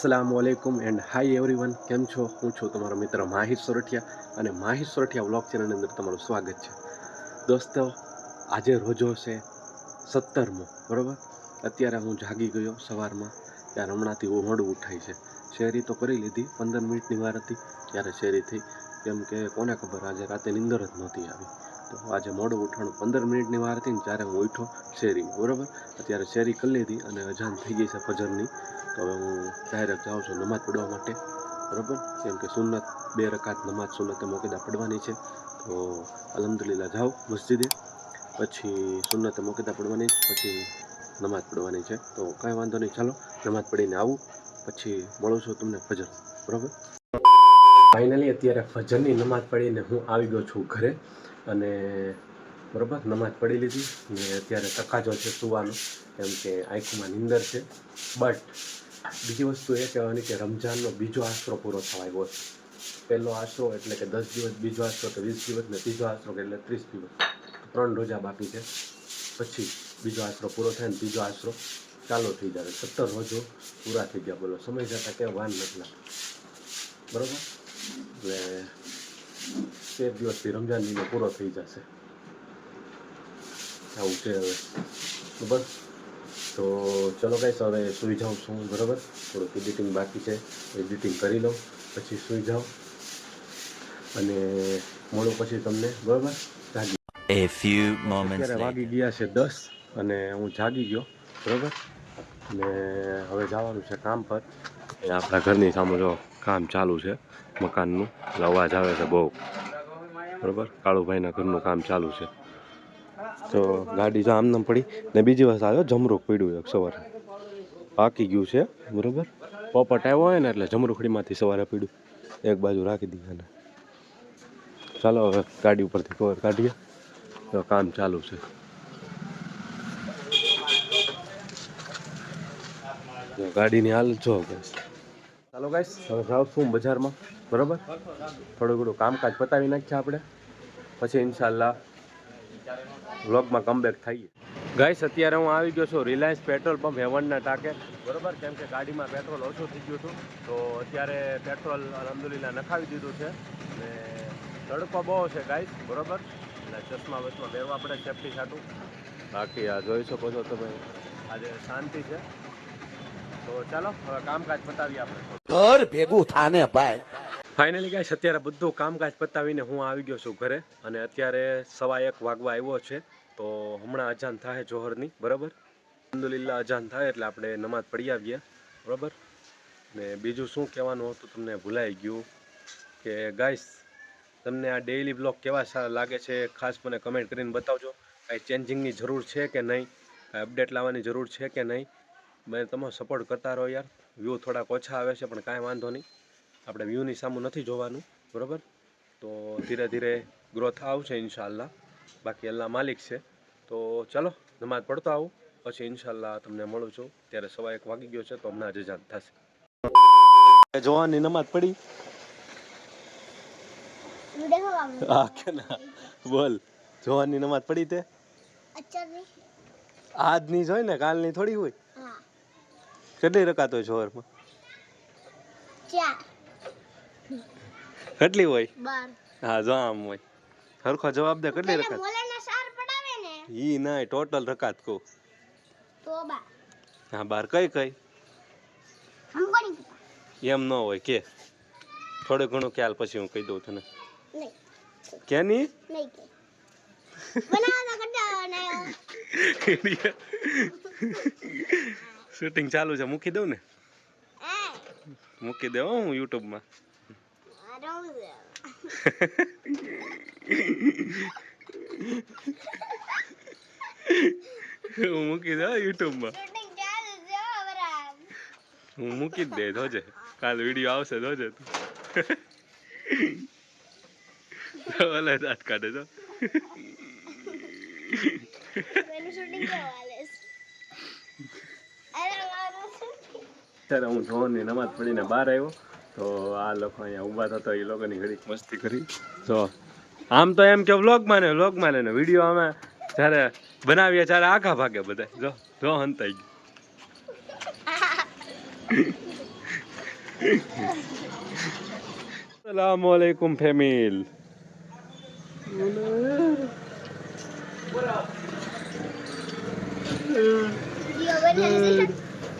અસલામ વાલેકુમ and hi everyone કેમ છો? હું છું તમારો મિત્ર માહિર સોરઠિયા અને માહિર સોરઠિયા વ્લોગ ચેનલની અંદર તમારું સ્વાગત છે. દોસ્તો, આજે રોજો છે સત્તરમો, બરાબર? અત્યારે હું જાગી ગયો સવારમાં ત્યારે હમણાંથી હું મોડું ઉઠાય છે. શેરી તો કરી લીધી, પંદર મિનિટની વાર હતી, ત્યારે શેરી થઈ. કેમ કે કોને ખબર, આજે રાતે નિંદર જ નહોતી આવી. તો આજે મોડું ઉઠાણું પંદર મિનિટની વાર હતી ને ત્યારે હું ઉઠ્યો શેરીમાં, બરાબર? અત્યારે શેરી કરી લીધી અને અજાન થઈ ગઈ છે ફજરની. તો હવે હું ડાયરેક્ટ જાઉં છું નમાઝ પડવા માટે. બરાબર? કેમ કે સુન્નત, બે રકાત નમાઝ સુન્નતે મોકેદા પડવાની છે. તો અલહમદુલિલ્લા જાઓ મસ્જિદે. પછી સુન્નતે મોકેદા પડવાની પછી નમાઝ પડવાની છે. તો કાંઈ વાંધો નહીં, ચાલો નમાઝ પડીને આવું. પછી મળું છું તમને ફજર. બરાબર? ફાઇનલી અત્યારે ફજરની નમાઝ પડીને હું આવી ગયો છું ઘરે. અને બરાબર, નમાજ પડી લીધી ને અત્યારે તકાજો છે સુવાનો કેમ કે આંખમાં નિંદર છે. બટ બીજી વસ્તુ એ કહેવાની કે રમઝાનનો બીજો આશરો પૂરો થવા આવ્યો છે. પહેલો આશરો એટલે કે દસ દિવસ, બીજો આશરો કે વીસ દિવસ ને ત્રીજો આશરો એટલે ત્રીસ દિવસ. ત્રણ રોજા બાકી છે. પછી બીજો આશરો પૂરો થાય ને બીજો આશરો ચાલુ થઈ જાય. સત્તર રોજો પૂરા થઈ ગયા બોલો. સમય જતાં કે વાન નથી બરાબર? એટલે તેર દિવસથી રમઝાન મહિનો પૂરો થઈ જશે. આવું. છે હવે બરાબર તો ચલો ગાઈસ હવે સુઈ જાઉં છું બરાબર? થોડુંક એડિટિંગ બાકી છે. એડિટિંગ કરી લઉં પછી સૂઈ જાઉં. અને મળું પછી તમને બરાબર? જાગી. Moments અત્યારે વાગી ગયા છે દસ અને હું જાગી ગયો બરાબર? અને હવે જવાનું છે કામ પર. એ આપણા ઘરની સામે જો કામ ચાલુ છે મકાનનું. એટલે અવાજ આવે છે બહુ. બરાબર? કાળુભાઈના ઘરનું કામ ચાલુ છે. તો ગાડી જો આમનામ પડી ને બીજી વસ્તુ આવ્યો જમરૂખ પડ્યું એક સવારે. પાકી ગયું છે, બરાબર? પોપટ આવ્યો હોય ને એટલે જમરૂખડીમાંથી સવારે પડ્યું. એક બાજુ રાખી દીધા ને. ચાલો હવે ગાડી ઉપરથી કવર કાઢીએ. તો કામ ચાલુ છે. ગાડીની હાલ જો ગાઈસ ચાલો ગાઈસ હવે જાઉં છું બજારમાં, બરાબર? થોડું ઘણું કામકાજ પતાવી નાખીએ આપણે. પછી ઇન્શાલ્લાહ વ્લોગમાં કમબેક થઈએ. ગાઈસ અત્યારે હું આવી ગયો છું રિલાયન્સ પેટ્રોલ પંપ હેવનના ટાંકે. બરોબર? કેમ કે ગાડીમાં પેટ્રોલ ઓછું થઈ ગયું હતું. તો અત્યારે પેટ્રોલ અલહમદુલિલ્લા નખાવી દીધું છે. અને તડકો બહુ છે ગાઈસ બરોબર? એટલે ચશ્મા વચમાં પહેરવા પડે સેફટી સાટું બાકી આ જોઈ શકો છો તમે. આજે શાંતિ છે. તો ચાલો, હવે કામકાજ પતાવીએ આપણે. ઘર ભેગું થાને ભાઈ. ફાઇનલી ગાઈશ અત્યારે બધું કામકાજ પતાવીને હું આવી ગયો છું ઘરે અને અત્યારે સવા એક વાગવા આવ્યો છે, તો હમણાં અજાન થાય જોહરની, બરાબર? અલ્હમદુલિલ્લા અજાન થાય એટલે આપણે નમાઝ પડી આવીએ, બરાબર? ને બીજું શું કહેવાનું હતું તમને ભૂલાઈ ગયું કે ગાઈશ તમને આ ડેઇલી બ્લોગ કેવા સારા લાગે છે ખાસ મને કમેન્ટ કરીને બતાવજો. કાંઈ ચેન્જિંગની જરૂર છે કે નહીં? કાંઈ અપડેટ લાવવાની જરૂર છે કે નહીં? મને તમે સપોર્ટ કરતા રહો યાર. વ્યૂ થોડાક ઓછા આવે છે, પણ કાંઈ વાંધો નહીં. આપણે વ્યૂની સામું નથી જોવાનું બરાબર? તો ધીરે ધીરે ગ્રોથ આવશે ઇન્શાલ્લાહ બાકી અલ્લાહ માલિક છે. તો ચાલો નમાજ પડતો આવું. પછી ઇન્શાલ્લાહ તમને મળું છું. ત્યારે સવા એક વાગી ગયો છે તો હમણાં અજાન થશે. જોવાની નમાજ પડી. હા કે ના. બોલ જોવાની નમાજ પડી તે? આજની જ હોય ને કાલની થોડી હોય? કેટલી રકાતો હોય સવારમાં કેટલી હોય? હા જો આમ હોય. સરખો જવાબ દે કેટલી રકાત? ઈ ના ટોટલ રકાત કહું. હા બાર કઈ કઈ? એમ ન હોય કે. થોડો ઘણો ખ્યાલ પછી હું કહી દઉં તને. કે. નહીં શૂટિંગ ચાલુ છે મૂકી દઉં ને? મૂકી દેવો હું યુટ્યુબમાં. अरे હું મૂકી દઉં યુટ્યુબમાં. હો મૂકી જ દે ધોજે કાલ વીડિયો આવશે ધોજે તું. ઓલે દાંત કાઢે તો. ત્યારે હું જોવાની નમાજ પડીને બહાર આવ્યો. તો આ લોકો અહીંયા ઊભા થતા એ લોકોની ઘડીક મસ્તી કરી. તો આમ તો એમ કે વ્લોગમાં ને વ્લોગમાં ને વીડિયો અમે જ્યારે બનાવીએ ત્યારે આખા ભાગે બધા. જો જો હંતાઈ ગયું. સલામ વાલેકુમ ફેમિલ છે.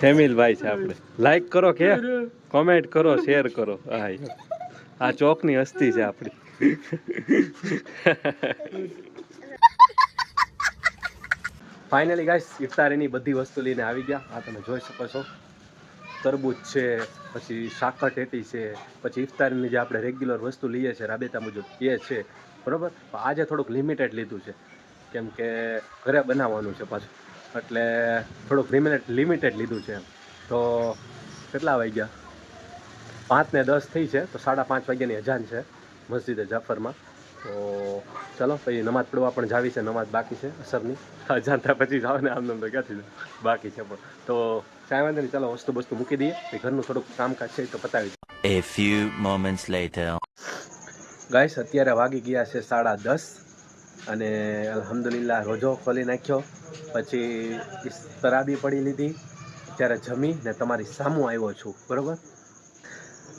ફેમિલ ભાઈ છે આપણે. લાઈક કરો કે? કોમેન્ટ કરો. શેર કરો હા આ ચોકની હસ્તી છે આપણી. ફાઇનલી ગાઈસ ઇફતારીની બધી વસ્તુ લઈને આવી ગયા. આ તમે જોઈ શકો છો. તરબૂચ છે પછી સાકર ટેટી છે પછી ઇફતારીની જે આપણે રેગ્યુલર વસ્તુ લઈએ છીએ રાબેતા મુજબ એ છે. બરોબર? આજે થોડુંક લિમિટેડ લીધું છે. કેમ કે ઘરે બનાવવાનું છે પાછું. એટલે થોડુંક લિમિટેડ લિમિટેડ લીધું છે. તો કેટલા વાગ્યા? પાંચ ને દસ થઈ છે તો સાડા પાંચ વાગ્યાની અજાન છે મસ્જિદે જાફરમાં. તો ચલો પછી નમાજ પડવા પણ જાવી છે નમાજ બાકી છે અસરની. અજાન થયા પછી જાવ ને આમ તો ક્યાંથી બાકી છે પણ. તો કાંઈ વાંધો નહીં ચાલો વસ્તુ વસ્તુ મૂકી દઈએ. એ ઘરનું થોડુંક કામકાજ છે તો પતાવી દઈએ. A few moments later. Guys અત્યારે વાગી ગયા છે સાડા દસ. અને અલ્હમ્દુલિલ્લાહ રોજો ખોલી નાખ્યો. પછી તરાબી પડી લીધી. ત્યારે જમી ને તમારી સામું આવ્યો છું. બરાબર?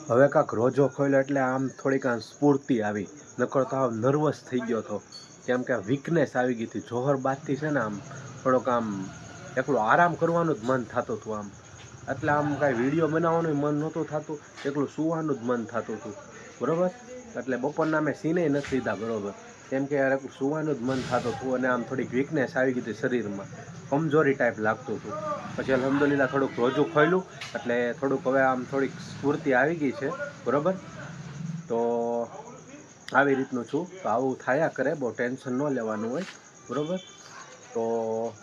હવે કાંક રોજો ખોલ્યો એટલે આમ થોડીક આમ સ્ફૂર્તિ આવી. નકર તો આમ નર્વસ થઈ ગયો હતો કેમ કે વીકનેસ આવી ગઈ હતી. જોહર બાદથી છે ને આમ થોડોક આમ એકલું આરામ કરવાનું જ મન થતું હતું આમ. એટલે આમ કાંઈ વીડિયો બનાવવાનું મન નહોતું થતું. એકલું સુવાનું જ મન થતું હતું. બરાબર? એટલે બપોરના મેં સીને નથી લીધા. બરોબર? કેમ કે યાર સુવાનું જ મન થતું હતું અને આમ થોડીક વીકનેસ આવી ગઈ હતી શરીરમાં. કમજોરી ટાઈપ લાગતું હતું. પછી અલહમદુલિલ્લા થોડુંક રોજું ખોલ્યું એટલે થોડુંક હવે આમ થોડીક સ્ફૂર્તિ આવી ગઈ છે, બરાબર? તો આવી રીતનું છું. તો આવું થયા કરે, બહુ ટેન્શન ન લેવાનું હોય, બરાબર? તો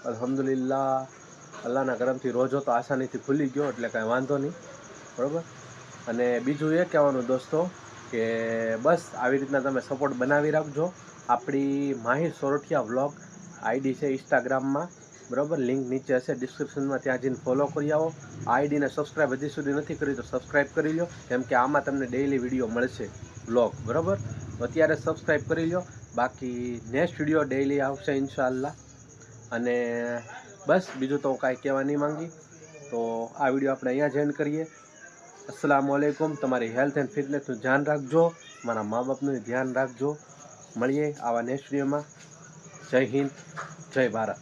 અલહમદુલિલ્લા અલ્લાહના કરમથી રોજો તો આસાનીથી ખુલી ગયો, એટલે કાંઈ વાંધો નહીં, બરાબર? અને બીજું એ કહેવાનું, દોસ્તો કે બસ આવી રીતના તમે સપોર્ટ બનાવી રાખજો. આપણી માહિર સોરઠિયા વ્લોગ આઈડી છે ઇન્સ્ટાગ્રામમાં બરાબર? લિંક નીચે હશે ડિસ્ક્રિપ્શનમાં ત્યાં જઈને ફોલો કરી આવો. આઈડીને સબસ્ક્રાઈબ હજી સુધી નથી કરી તો સબસ્ક્રાઈબ કરી લો કેમ કે આમાં તમને ડેઈલી વીડિયો મળશે વ્લોગ બરાબર? અત્યારે સબસ્ક્રાઈબ કરી લો બાકી નેક્સ્ટ વીડિયો ડેઈલી આવશે ઇન્શાલ્લાહ અને બસ બીજું તો કાંઈ કહેવા નહીં માંગી. તો આ વીડિયો આપણે અહીંયા જોઈન કરીએ. અસલામ વાલેકુમ તમારી હેલ્થ એન્ડ ફિટનેસનું ધ્યાન રાખજો. મારા મા બાપનું ધ્યાન રાખજો. મળીએ આવા નેક્સ્ટ વિડીયોમાં જય હિન્દ, જય ભારત.